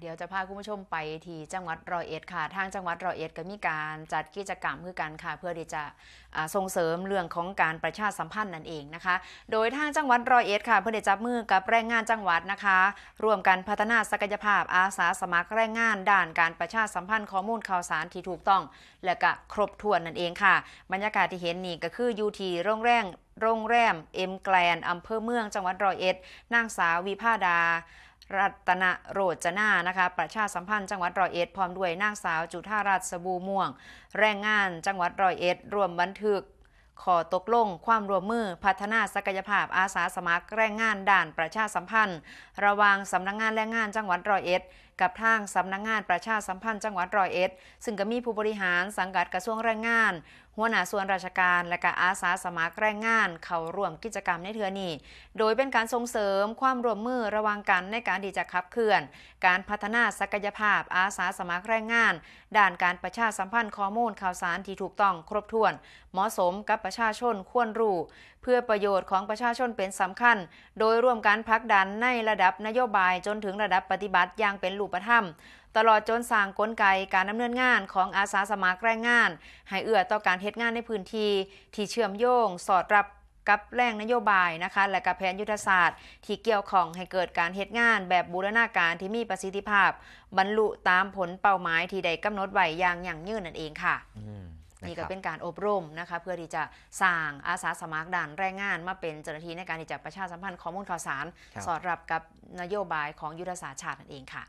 เดี๋ยวจะพาคุณผู้ชมไปที่จังหวัดร้อยเอ็ดค่ะ ทางจังหวัดร้อยเอ็ดก็มีการจัดกิจกรรมคือกันค่ะ เพื่อที่จะส่งเสริมเรื่องของการประชาสัมพันธ์นั่นเองนะคะ โดยทางจังหวัดร้อยเอ็ดค่ะ เพื่อได้จับมือกับแรงงานจังหวัดนะคะ ร่วมกันพัฒนาศักยภาพอาสาสมัครแรงงานด้านการประชาสัมพันธ์ข้อมูลข่าวสารที่ถูกต้อง และก็ครบถ้วนนั่นเองค่ะ บรรยากาศที่เห็นนี่ก็คืออยู่ที่โรงแรม โรงแรมเอ็มแกลนอำเภอเมืองจังหวัดร้อยเอ็ดนางสาววิภาดา รัตนโรจนานะคะ ประชาสัมพันธ์จังหวัดร้อยเอ็ดพร้อมด้วยนางสาวจุธารัตน์สบูม่วง แรงงานจังหวัดร้อยเอ็ดรวมบันทึกขอตกลงความร่วมมือพัฒนาศักยภาพอาสาสมัครแรงงานด่านประชาสัมพันธ์ ระหว่างสำนักงานแรงงานจังหวัดร้อยเอ็ด กับทางสำนักงานประชาสัมพันธ์จังหวัดร้อยเอ็ด ซึ่งก็มีผู้บริหารสังกัดกระทรวงแรงงาน หัวหน้าส่วนราชการและก็อาสาสมัครแรงงาน เข้าร่วมกิจกรรมในเทือนี้ โดยเป็นการส่งเสริมความร่วมมือระว่างกันในการที่จะขับเคลื่อน การพัฒนาศักยภาพอาสาสมัครแรงงานด้านการประชาสัมพันธ์ข้อมูลข่าวสารที่ถูกต้องครบถ้วน เหมาะสมกับประชาชนควรรู้เพื่อประโยชน์ของประชาชนเป็นสำคัญ โดยร่วมการพักดันในระดับนโยบายจนถึงระดับปฏิบัติอย่างเป็นรูปธรรม ตลอดจนสร้างกลไกการดำเนินงานของอาสาสมัครแรงงาน ให้เอื้อต่อการเฮ็ดงานในพื้นที่ที่เชื่อมโยง สอดรับกับแรงนโยบายนะคะ และกับแผนยุทธศาสตร์ ที่เกี่ยวข้องให้เกิดการเฮ็ดงานแบบบูรณาการที่มีประสิทธิภาพ บรรลุตามผลเป้าหมายที่ได้กำหนดไว้อย่างยั่งยืนนั่นเองค่ะอืมนี่ก็ะครับเป็นการอบรมนะคะ เพื่อที่จะสร้างอาสาสมัครด่านแรงงานมาเป็นเจ้าหน้าที่ในการที่จะประชาสัมพันธ์ข้อมูลข่าวสารครับสอดรับกับนโยบายของยุทธศาสตร์ชาตินั่นเองค่ะ